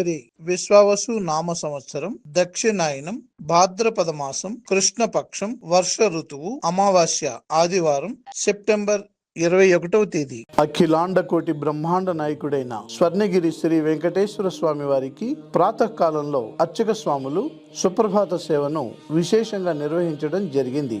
శ్రీ విశ్వావసు నామ సంవత్సరం దక్షిణాయనం భాద్రపద మాసం కృష్ణపక్షం వర్ష ఋతువు అమావాస్య ఆదివారం సెప్టెంబర్ ఇరవై ఒకటవ తేదీ. అఖిలాండ కోటి బ్రహ్మాండ నాయకుడైన స్వర్ణగిరి శ్రీ వెంకటేశ్వర స్వామి వారికి ప్రాతకాలంలో అర్చక స్వాములు సుప్రభాత సేవను విశేషంగా నిర్వహించడం జరిగింది.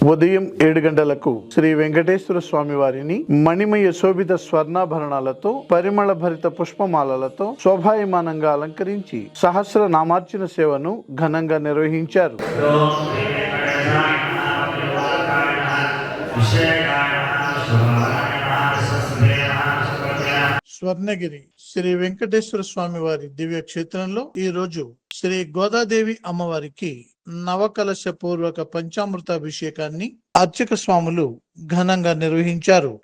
ఉదయం ఏడు గంటలకు శ్రీ వెంకటేశ్వర స్వామి వారిని మణిమయ శోభిత స్వర్ణాభరణాలతో పరిమళ భరిత పుష్పమాలలతో శోభాయమానంగా అలంకరించి సహస్ర నామార్చన సేవను ఘనంగా నిర్వహించారు. స్వర్ణగిరి శ్రీ వెంకటేశ్వర స్వామి వారి దివ్య క్షేత్రంలో ఈ రోజు శ్రీ గోదాదేవి అమ్మవారికి నవకలశపూర్వక పంచామృతాభిషేకాన్ని అర్చక స్వాములు ఘనంగా నిర్వహించారు.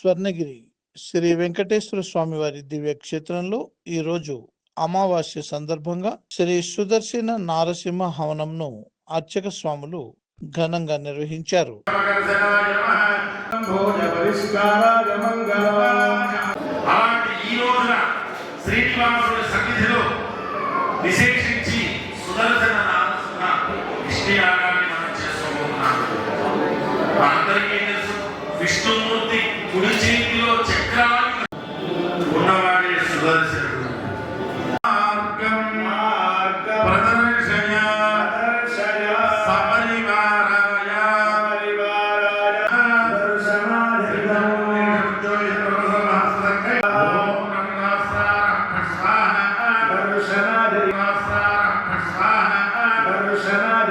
స్వర్ణగిరి శ్రీ వెంకటేశ్వర స్వామి వారి దివ్య క్షేత్రంలో ఈ రోజు అమావాస్య సందర్భంగా శ్రీ సుదర్శన నారసింహ హవనంను అర్చక స్వాములు ఘనంగా నిర్వహించారు. అలాంటి ఈ రోజున శ్రీనివాసుడి సన్నిధిలో విశేషించి సుదర్శన నారసింహ విష్ణుయాగాన్ని మనం చేసుకోబోతున్నాం. అందరికీ తెలుసు విష్ణుమూర్తి కుడి చేతిలో చక్రాన్ని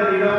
you know,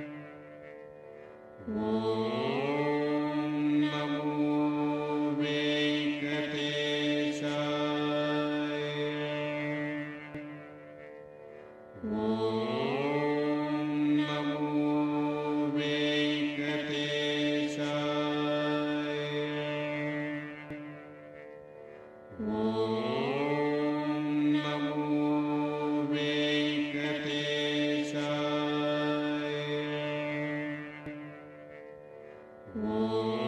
Mm.